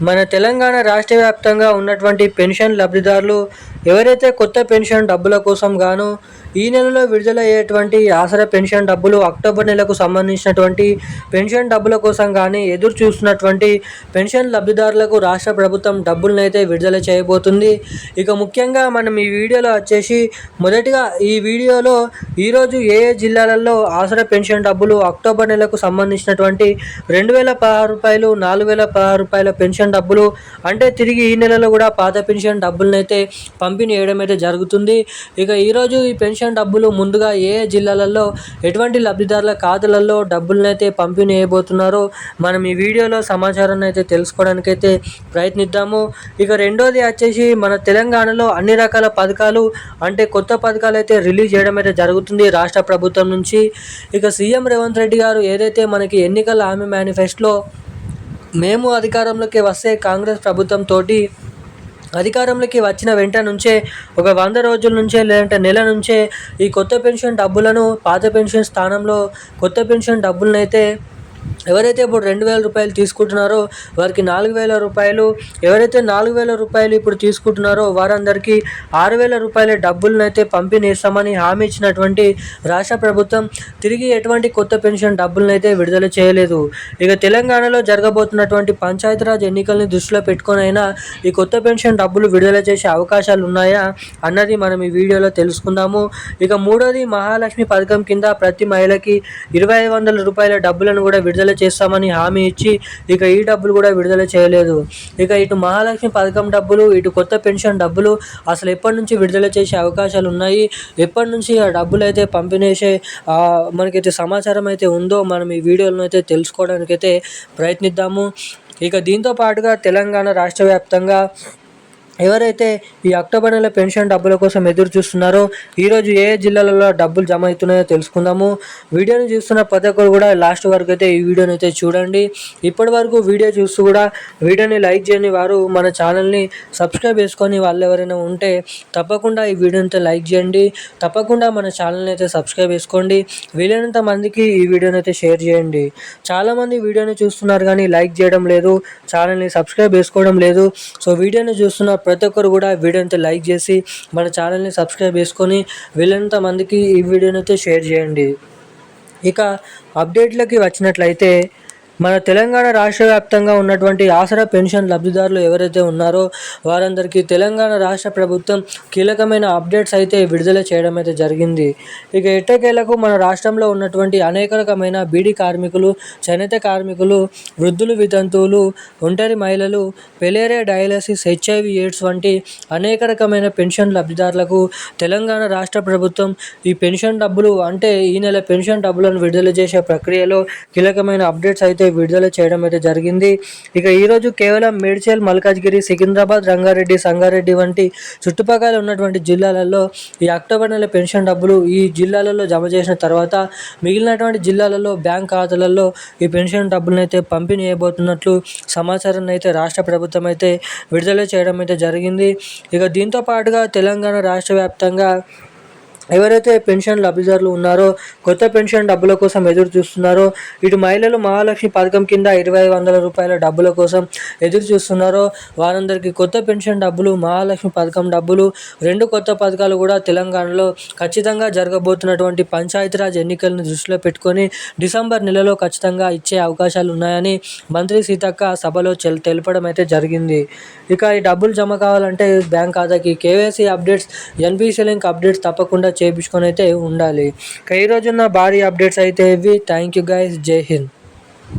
మన తెలంగాణ రాష్ట్ర వ్యాప్తంగా ఉన్నటువంటి పెన్షన్ లబ్ధిదారులు ఎవరైతే కొత్త పెన్షన్ డబ్బుల కోసం గాను ఈ నెలలో విడుదలయ్యేటువంటి ఆసరా పెన్షన్ డబ్బులు అక్టోబర్ నెలకు సంబంధించినటువంటి పెన్షన్ డబ్బుల కోసం కానీ ఎదురు చూస్తున్నటువంటి పెన్షన్ లబ్ధిదారులకు రాష్ట్ర ప్రభుత్వం డబ్బులనైతే విడుదల చేయబోతుంది. ఇక ముఖ్యంగా మనం ఈ వీడియోలో వచ్చేసి మొదటిగా ఈ వీడియోలో ఈరోజు ఏ ఏ జిల్లాలలో ఆసరా పెన్షన్ డబ్బులు అక్టోబర్ నెలకు సంబంధించినటువంటి రెండు వేల పదహారు రూపాయలు నాలుగు వేల పదహారు రూపాయల పెన్షన్ డబ్బులు. అంటే తిరిగి ఈ నెలలో కూడా పాత పెన్షన్ డబ్బులను అయితే పంపిణీ చేయడం అయితే జరుగుతుంది. ఇక ఈరోజు ఈ పెన్షన్ డబ్బులు ముందుగా ఏ ఏ జిల్లాలలో ఎటువంటి లబ్ధిదారుల ఖాతాలలో డబ్బులను అయితే పంపిణీ చేయబోతున్నారో మనం ఈ వీడియోలో సమాచారాన్ని అయితే తెలుసుకోవడానికి అయితే ప్రయత్నిద్దాము. ఇక రెండోది వచ్చేసి మన తెలంగాణలో అన్ని రకాల పథకాలు అంటే కొత్త పథకాలు అయితే రిలీజ్ చేయడం అయితే జరుగుతుంది రాష్ట్ర ప్రభుత్వం నుంచి. ఇక సీఎం రేవంత్ రెడ్డి గారు ఏదైతే మనకి ఎన్నికల హామీ మేనిఫెస్టోలో మేము అధికారంలోకి వస్తే కాంగ్రెస్ ప్రభుత్వం తోటి అధికారంలోకి వచ్చిన వెంట నుంచే ఒక వంద రోజుల నుంచే లేదంటే నెల నుంచే ఈ కొత్త పెన్షన్ డబ్బులను పాత పెన్షన్ స్థానంలో కొత్త పెన్షన్ డబ్బులను అయితే ఎవరైతే ఇప్పుడు రెండు వేల రూపాయలు తీసుకుంటున్నారో వారికి నాలుగు వేల రూపాయలు ఎవరైతే నాలుగు వేల రూపాయలు ఇప్పుడు తీసుకుంటున్నారో వారందరికీ ఆరు వేల రూపాయల డబ్బులను అయితే పంపిణీ ఇస్తామని హామీ ఇచ్చినటువంటి రాష్ట్ర ప్రభుత్వం తిరిగి ఎటువంటి కొత్త పెన్షన్ డబ్బులను అయితే విడుదల చేయలేదు. ఇక తెలంగాణలో జరగబోతున్నటువంటి పంచాయతీరాజ్ ఎన్నికల్ని దృష్టిలో పెట్టుకొని అయినా ఈ కొత్త పెన్షన్ డబ్బులు విడుదల చేసే అవకాశాలు ఉన్నాయా అన్నది మనం ఈ వీడియోలో తెలుసుకుందాము. ఇక మూడోది మహాలక్ష్మి పథకం కింద ప్రతి మహిళకి ఇరవై ఐదు వందల రూపాయల డబ్బులను కూడా విడుదల విడుదల చేస్తామని హామీ ఇచ్చి ఇక ఈ డబ్బులు కూడా విడుదల చేయలేదు. ఇక ఇటు మహాలక్ష్మి పథకం డబ్బులు ఇటు కొత్త పెన్షన్ డబ్బులు అసలు ఎప్పటి నుంచి విడుదల చేసే అవకాశాలు ఉన్నాయి? ఎప్పటి నుంచి ఆ డబ్బులు అయితే పంపిణీసే మనకైతే సమాచారం అయితే ఉందో మనం ఈ వీడియోలను అయితే తెలుసుకోవడానికైతే ప్రయత్నిద్దాము. ఇక దీంతో పాటుగా తెలంగాణ రాష్ట్ర వ్యాప్తంగా ఎవరైతే ఈ అక్టోబర్ నెల పెన్షన్ డబ్బుల కోసం ఎదురు చూస్తున్నారో ఈరోజు ఏ జిల్లాలలో డబ్బులు జమ అవుతున్నాయో తెలుసుకుందాము. వీడియోని చూస్తున్న ప్రతి ఒక్కరు కూడా లాస్ట్ వరకు అయితే ఈ వీడియోని అయితే చూడండి. ఇప్పటి వరకు వీడియో చూస్తూ కూడా వీడియోని లైక్ చేయని వారు మన ఛానల్ని సబ్స్క్రైబ్ చేసుకొని వాళ్ళు ఎవరైనా ఉంటే తప్పకుండా ఈ వీడియోని అయితే లైక్ చేయండి. తప్పకుండా మన ఛానల్ని అయితే సబ్స్క్రైబ్ చేసుకోండి. వీలైనంత మందికి ఈ వీడియోని అయితే షేర్ చేయండి. చాలామంది వీడియోని చూస్తున్నారు కానీ లైక్ చేయడం లేదు ఛానల్ని సబ్స్క్రైబ్ చేసుకోవడం లేదు. సో వీడియోని చూస్తున్న ప్రతి ఒక్కరు కూడా వీడియోని లైక్ చేసి మన ఛానల్ని సబ్స్క్రైబ్ చేసుకొని వీళ్ళంత మందికి ఈ వీడియోని అయితే షేర్ చేయండి. ఇక అప్డేట్లకి వచ్చినట్లయితే మన తెలంగాణ రాష్ట్ర వ్యాప్తంగా ఉన్నటువంటి ఆసరా పెన్షన్ లబ్ధిదారులు ఎవరైతే ఉన్నారో వారందరికీ తెలంగాణ రాష్ట్ర ప్రభుత్వం కీలకమైన అప్డేట్స్ అయితే విడుదల చేయడం అయితే జరిగింది. ఇక ఎట్టకేలకు మన రాష్ట్రంలో ఉన్నటువంటి అనేక రకమైన బీడీ కార్మికులు చేనేత కార్మికులు వృద్ధులు వితంతువులు ఒంటరి మహిళలు పెలేరియా డయాలసిస్ హెచ్ఐవి ఎయిడ్స్ వంటి అనేక రకమైన పెన్షన్ లబ్ధిదారులకు తెలంగాణ రాష్ట్ర ప్రభుత్వం ఈ పెన్షన్ డబ్బులు అంటే ఈ నెల పెన్షన్ డబ్బులను విడుదల చేసే ప్రక్రియలో కీలకమైన అప్డేట్స్ అయితే విడుదల చేయడం అయితే జరిగింది. ఇక ఈరోజు కేవలం మేడ్చల్ మల్కాజ్గిరి సికింద్రాబాద్ రంగారెడ్డి సంగారెడ్డి వంటి చుట్టుపక్కల ఉన్నటువంటి జిల్లాలలో ఈ అక్టోబర్ నెల పెన్షన్ డబ్బులు ఈ జిల్లాలలో జమ చేసిన తర్వాత మిగిలినటువంటి జిల్లాలలో బ్యాంక్ ఖాతాలలో ఈ పెన్షన్ డబ్బులను అయితే పంపిణీ చేయబోతున్నట్లు సమాచారాన్ని అయితే రాష్ట్ర ప్రభుత్వం అయితే విడుదల చేయడం అయితే జరిగింది. ఇక దీంతో పాటుగా తెలంగాణ రాష్ట్ర వ్యాప్తంగా ఎవరైతే పెన్షన్ లబ్ధిదారులు ఉన్నారో కొత్త పెన్షన్ డబ్బుల కోసం ఎదురు చూస్తున్నారో ఇటు మహిళలు మహాలక్ష్మి పథకం కింద ఇరవై వందల రూపాయల డబ్బుల కోసం ఎదురు చూస్తున్నారో వారందరికీ కొత్త పెన్షన్ డబ్బులు మహాలక్ష్మి పథకం డబ్బులు రెండు కొత్త పథకాలు కూడా తెలంగాణలో ఖచ్చితంగా జరగబోతున్నటువంటి పంచాయతీరాజ్ ఎన్నికలను దృష్టిలో పెట్టుకొని డిసెంబర్ నెలలో ఖచ్చితంగా ఇచ్చే అవకాశాలు ఉన్నాయని మంత్రి సీతక్క సభలో తెలపడం అయితే జరిగింది. ఇక ఈ డబ్బులు జమ కావాలంటే బ్యాంక్ ఖాతాకి. KYC updates NBC link updates తప్పకుండా చేయించుకొని అయితే ఉండాలి ఈ రోజున్న భారీ అప్డేట్స్ అయితే ఇవి థ్యాంక్ యూ గైస్ జై హింద్